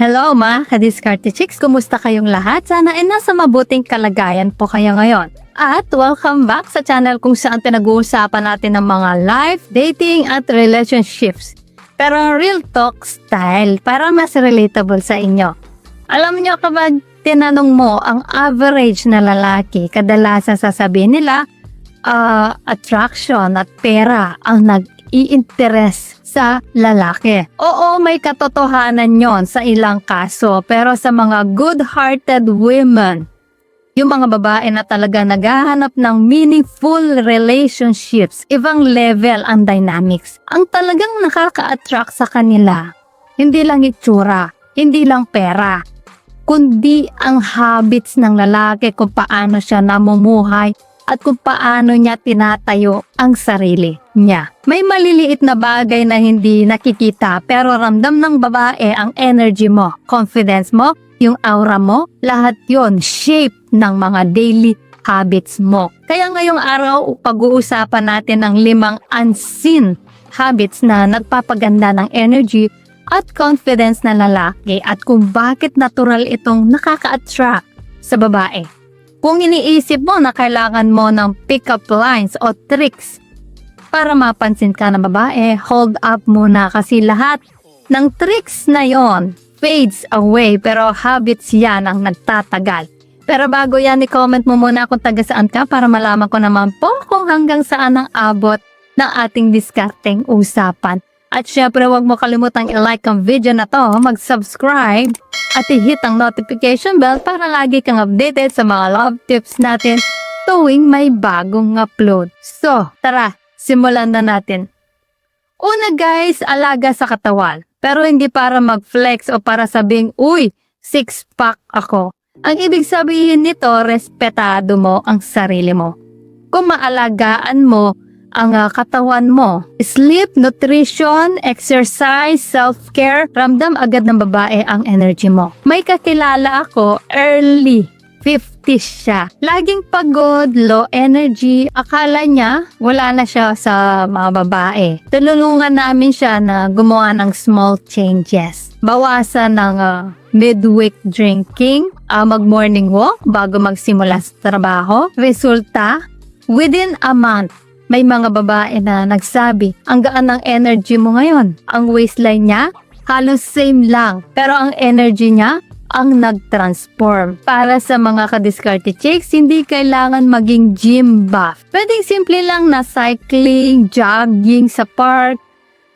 Hello mga ka-Discarte Chicks! Kumusta kayong lahat? Sana ay nasa mabuting kalagayan po kayo ngayon. At welcome back sa channel kung saan pinag-uusapan natin ng mga life, dating at relationships. Pero real talk style para mas relatable sa inyo. Alam niyo kapag tinanong mo ang average na lalaki, kadalasan sasabihin nila, ah, attraction at pera ang nag-i-interest sa lalaki. Oo, may katotohanan yon sa ilang kaso, pero sa mga good-hearted women, yung mga babae na talaga naghahanap ng meaningful relationships, ibang level ang dynamics. Ang talagang nakaka-attract sa kanila, hindi lang itsura, hindi lang pera, kundi ang habits ng lalaki kung paano siya namumuhay at kung paano niya tinatayo ang sarili niya. May maliliit na bagay na hindi nakikita pero ramdam ng babae ang energy mo, confidence mo, yung aura mo, lahat yon shape ng mga daily habits mo. Kaya ngayong araw, pag-uusapan natin ang limang unseen habits na nagpapaganda ng energy at confidence na lalaki at kung bakit natural itong nakaka-attract sa babae. Kung iniisip mo na kailangan mo ng pick-up lines o tricks para mapansin ka ng babae, hold up muna kasi lahat ng tricks na yon fades away pero habits yan ang nagtatagal. Pero bago yan, i-comment mo muna kung taga saan ka para malaman ko naman po kung hanggang saan ang abot ng ating discarding usapan. At syempre, huwag mo i-like ang video na to, mag-subscribe, at i-hit ang notification bell para lagi kang updated sa mga love tips natin tuwing may bagong upload. So, tara, simulan na natin. Una guys, alaga sa katawan. Pero hindi para mag-flex o para sabing, uy, six-pack ako. Ang ibig sabihin nito, respetado mo ang sarili mo. Kung maalagaan mo ang ah, katawan mo. Sleep, nutrition, exercise, self-care, ramdam agad ng babae ang energy mo. May kakilala ako, early 50s siya. Laging pagod, low energy. Akala niya wala na siya sa mga babae. Tulungan namin siya na gumawa ng small changes. Bawasan ng ah, midweek drinking, ah, mag-morning walk bago magsimula sa trabaho. Resulta, within a month, may mga babae na nagsabi, ang gaan ng energy mo ngayon. Ang waistline niya, halos same lang. Pero ang energy niya, ang nag-transform. Para sa mga ka-discarded chicks, hindi kailangan maging gym buff. Pwedeng simple lang na cycling, jogging sa park,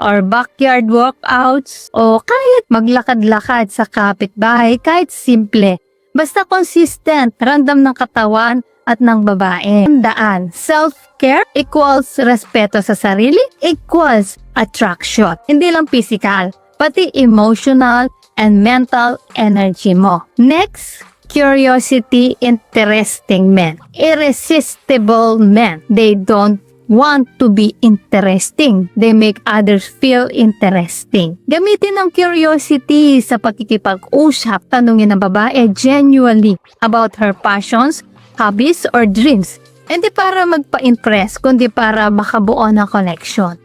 or backyard workouts, o kahit maglakad-lakad sa kapitbahay, kahit simple. Basta consistent, random ng katawan, at ng babae. Tandaan, self-care equals respeto sa sarili equals attraction. Hindi lang physical, pati emotional and mental energy mo. Next, curiosity, interesting men. Irresistible men. They don't want to be interesting. They make others feel interesting. Gamitin ang curiosity sa pakikipag-usap. Tanungin ng babae genuinely about her passions, hobbies, or dreams. Hindi para magpa-impress, kundi para makabuo ng connection.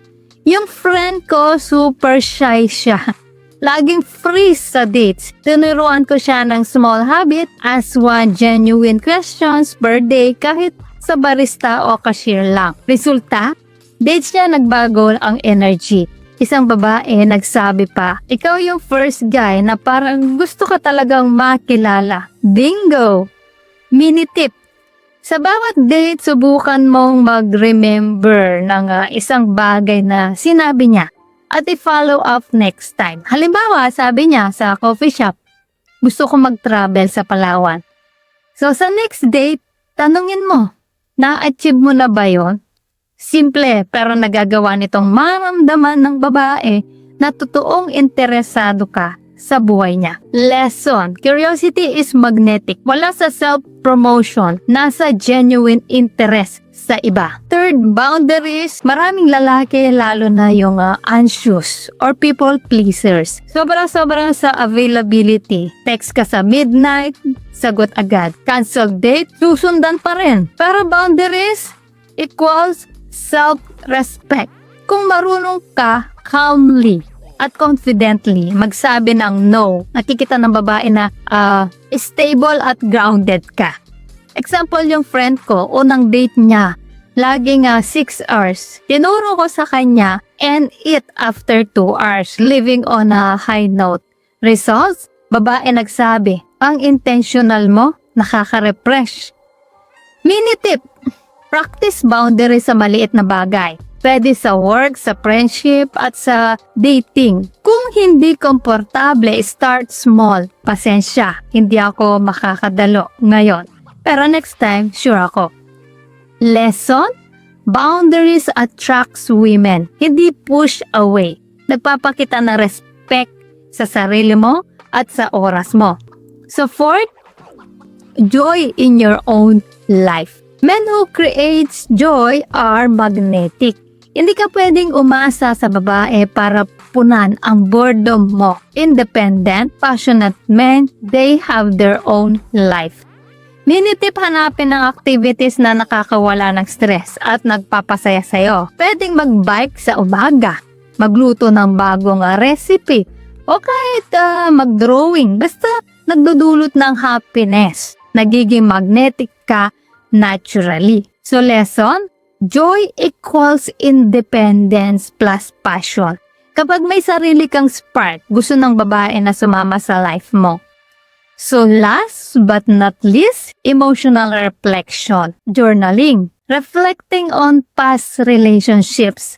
Yung friend ko, super shy siya. Laging freeze sa dates. Tinuruan ko siya ng small habit as one genuine questions per day kahit sa barista o cashier lang. Resulta, dates niya nagbago ang energy. Isang babae nagsabi pa, ikaw yung first guy na parang gusto ka talagang makilala. Bingo! Mini tip. Sa bawat date, subukan mong mag-remember ng ah, isang bagay na sinabi niya at i-follow up next time. Halimbawa, sabi niya sa coffee shop, gusto ko mag-travel sa Palawan. So sa next date, tanungin mo, na-achieve mo na ba yon? Simple pero nagagawa nitong maramdaman ng babae na totoong interesado ka sa buhay niya. Lesson, curiosity is magnetic. Wala sa self-promotion, nasa genuine interest sa iba. Third, boundaries. Maraming lalaki, lalo na yung uh, anxious or people pleasers. Sobra-sobra sa availability. Text ka sa midnight, sagot agad. Cancel date, susundan pa rin. Pero boundaries equals self-respect. Kung marunong ka calmly at confidently magsabi ng no. Nakikita ng babae na ah, stable at grounded ka. Example yung friend ko, unang date niya, laging 6 hours. Tinuro ko sa kanya and eat after 2 hours, living on a high note. Results? Babae nagsabi, ang intentional mo, nakaka-refresh. Mini tip, practice boundaries sa maliit na bagay. Pwede sa work, sa friendship, at sa dating. Kung hindi komportable, start small. Pasensya, hindi ako makakadalo ngayon. Pero next time, sure ako. Lesson? Boundaries attracts women, hindi push away. Nagpapakita ng respect sa sarili mo at sa oras mo. So fourth, joy in your own life. Men who creates joy are magnetic. Hindi ka pwedeng umasa sa babae para punan ang boredom mo. Independent, passionate men, they have their own life. Minitip hanapin ng activities na nakakawala ng stress at nagpapasaya sa'yo. Pwedeng mag-bike sa umaga, magluto ng bagong recipe, o kahit ah, mag-drawing. Basta nagdudulot ng happiness. Nagiging magnetic ka naturally. So lesson, joy equals independence plus passion. Kapag may sarili kang spark, gusto ng babae na sumama sa life mo. So last but not least, emotional reflection, journaling, reflecting on past relationships,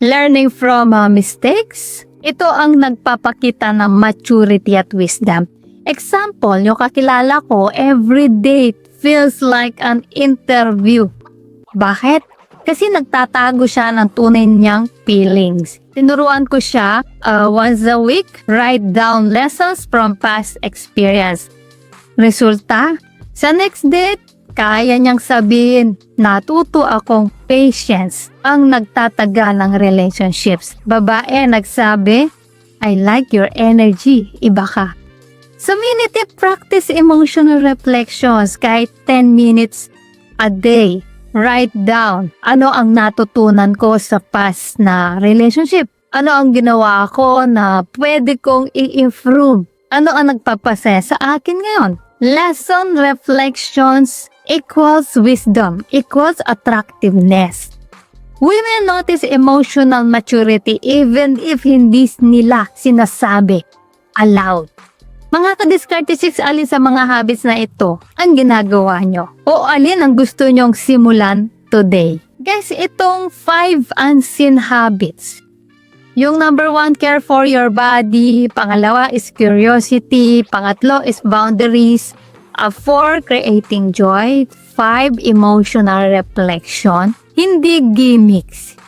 learning from uh, mistakes. Ito ang nagpapakita ng maturity at wisdom. Example, yung kakilala ko, every date feels like an interview. Bakit? Kasi nagtatago siya ng tunay niyang feelings. Tinuruan ko siya uh, once a week, write down lessons from past experience. Resulta, sa next date, kaya niyang sabihin, natuto akong patience ang nagtatagal ng relationships. Babae nagsabi, I like your energy, iba ka. Sa minute practice emotional reflections kahit 10 minutes a day. Write down ano ang natutunan ko sa past na relationship. Ano ang ginawa ko na pwede kong i-improve. Ano ang nagpapasaya sa akin ngayon. Lesson reflections equals wisdom equals attractiveness. Women notice emotional maturity even if hindi nila sinasabi aloud. Mga ka-discarte chicks, alin sa mga habits na ito ang ginagawa nyo? O alin ang gusto nyong simulan today? Guys, itong 5 unseen habits. Yung number one, care for your body. Pangalawa is curiosity. Pangatlo is boundaries. Uh, four, creating joy. Five, emotional reflection. Hindi gimmicks.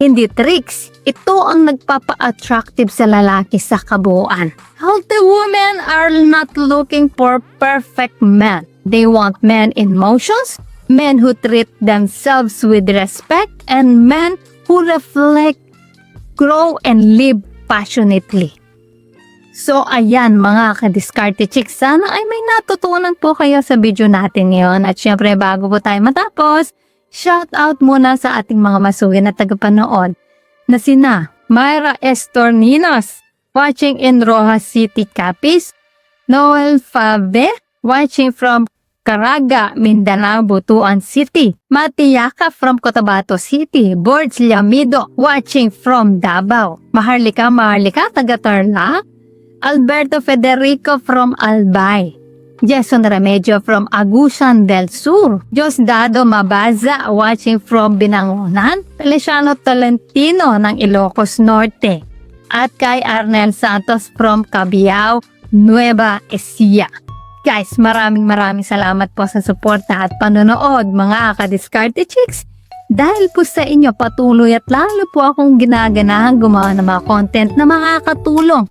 Hindi tricks. Ito ang nagpapa-attractive sa lalaki sa kabuuan. Healthy women are not looking for perfect men. They want men in motions, men who treat themselves with respect, and men who reflect, grow, and live passionately. So ayan mga ka-discarte chicks, sana ay may natutunan po kayo sa video natin ngayon. At syempre bago po tayo matapos, shout out muna sa ating mga masugan at tagapanood na sina Myra Estorninos watching in Rojas City, Capiz, Noel Fabe watching from Caraga, Mindanao, Butuan City. Matiyaka from Cotabato City. Bords Llamido watching from Davao. Maharlika, Maharlika, taga Tarlac. Alberto Federico from Albay. Jason Remedio from Agusan del Sur. Diosdado Mabaza watching from Binangonan. Feliciano Tolentino ng Ilocos Norte. At kay Arnel Santos from Cabiao, Nueva Ecija. Guys, maraming maraming salamat po sa suporta at panonood mga ka-discarte chicks. Dahil po sa inyo patuloy at lalo po akong ginaganahan gumawa ng mga content na makakatulong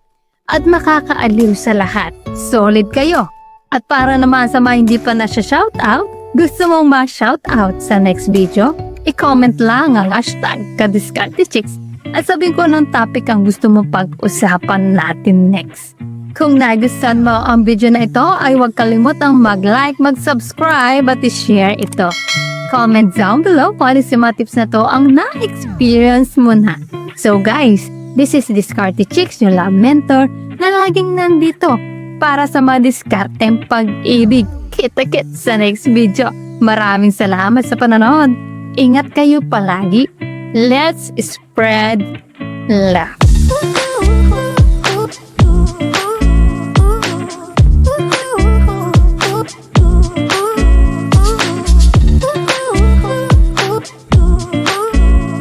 at makakaaliw sa lahat. Solid kayo! At para naman sa mga hindi pa na siya shoutout, gusto mong ma-shoutout sa next video? I-comment lang ang hashtag kadiskatechicks at sabihin ko ng topic ang gusto mong pag-usapan natin next. Kung nagustuhan mo ang video na ito ay huwag kalimutang mag-like, mag-subscribe at i-share ito. Comment down below kung ano mga tips na to ang na-experience mo na. So guys, This is Discarte Chicks, your love mentor na laging nandito para sa mga diskarteng pag-ibig. Kita-kits sa next video. Maraming salamat sa panonood. Ingat kayo palagi. Let's spread love.